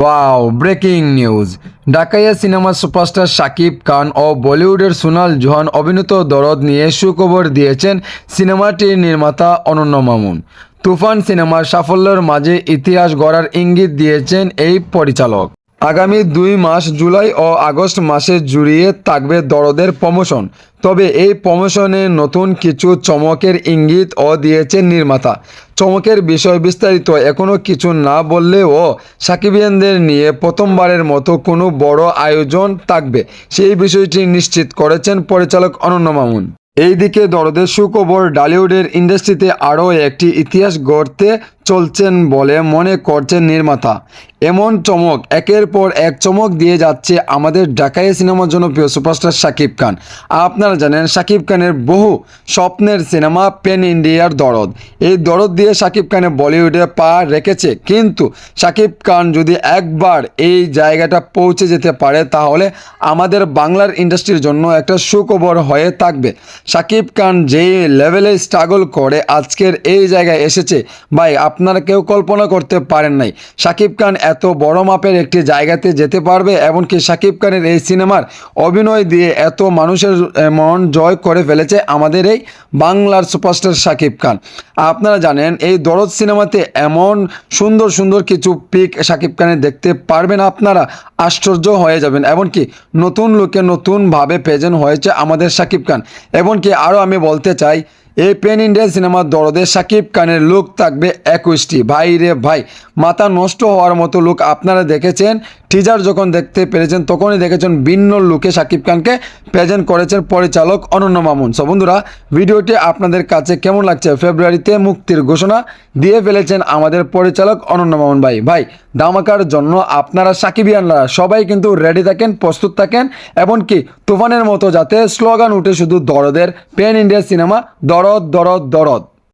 Wow breaking news ডাকাইয়া সিনেমার superstar Shakib Khan ও বলিউডের Sonal Johann অভিনীত দরদ নিয়ে সুখবর দিয়েছেন সিনেমাটির নির্মাতা অনন্য মামুন। তুফান সিনেমার সাফল্যের মাঝে ইতিহাস গড়ার ইঙ্গিত দিয়েছেন এই পরিচালক। আগামী দুই মাস জুলাই ও আগস্ট মাসে জুড়িয়ে থাকবে দরদের প্রমোশন। তবে এই প্রমোশনে নতুন কিছু চমকের ইঙ্গিত ও দিয়েছেন নির্মাতা। চমকের বিষয় বিস্তারিত এখনও কিছু না বললেও সাকিবিয়ানদের নিয়ে প্রথমবারের মতো কোনো বড় আয়োজন থাকবে। সেই বিষয়টি নিশ্চিত করেছেন পরিচালক অনন্য মামুন। এইদিকে দরদের সুখবর ডালিউডের ইন্ডাস্ট্রিতে আরও একটি ইতিহাস গড়তে চলছেন বলে মনে করছেন নির্মাতা। এমন চমক, একের পর এক চমক দিয়ে যাচ্ছে আমাদের ঢাকায় সিনেমার জনপ্রিয় সুপারস্টার শাকিব খান। আপনারা জানেন, শাকিব খানের বহু স্বপ্নের সিনেমা পেন ইন্ডিয়ার দরদ। এই দরদ দিয়ে শাকিব খানের বলিউডে পা রেখেছে। কিন্তু শাকিব খান যদি একবার এই জায়গাটা পৌঁছে যেতে পারে, তাহলে আমাদের বাংলার ইন্ডাস্ট্রির জন্য একটা সুখবর হয়ে থাকবে। শাকিব খান যে লেভেলে স্ট্রাগল করে, আজকের এই জায়গায় এসেছে। ভাই আপনারা কেউ কল্পনা করতে পারেন নাই। শাকিব খান এত বড় মাপের একটি জায়গাতে যেতে পারবে, এমনকি শাকিব খানের এই সিনেমার অভিনয় দিয়ে এত মানুষের মন জয় করে ফেলেছে আমাদের এই বাংলার সুপারস্টার শাকিব খান। আপনারা জানেন, এই দরদ সিনেমাতে এমন সুন্দর সুন্দর কিছু পিক শাকিব খানের দেখতে পারবেন আপনারা, আশ্চর্য হয়ে যাবেন। এমনকি নতুন লোকে নতুনভাবে প্রেজেন্ট হয়েছে আমাদের শাকিব খান। এমনকি আরও আমি বলতে চাই এই পেন ইন্ডিয়া সিনেমার দরদে সাকিব খানের লুক থাকবে একুশটি। ভাই রে ভাই, মাথা নষ্ট হওয়ার মতো লুক আপনারা দেখেছেন? টিজার যখন দেখতে পেরেছেন, তখনই দেখেছেন ভিন্ন লুকে শাকিব খানকে প্রেজেন্ট করেছেন পরিচালক অনন্য মামুন। সো বন্ধুরা, ভিডিওটি আপনাদের কাছে কেমন লাগছে? ফেব্রুয়ারিতে মুক্তির ঘোষণা দিয়ে ফেলেছেন আমাদের পরিচালক অনন্য মামুন ভাই। ভাই, ধামাকার জন্য আপনারা সাকিবিয়ানরা সবাই কিন্তু রেডি থাকেন, প্রস্তুত থাকেন, এমনকি তুফানের মতো যাতে স্লোগান উঠে শুধু দরদের পেন ইন্ডিয়া সিনেমা দরদ দরদ দরদ।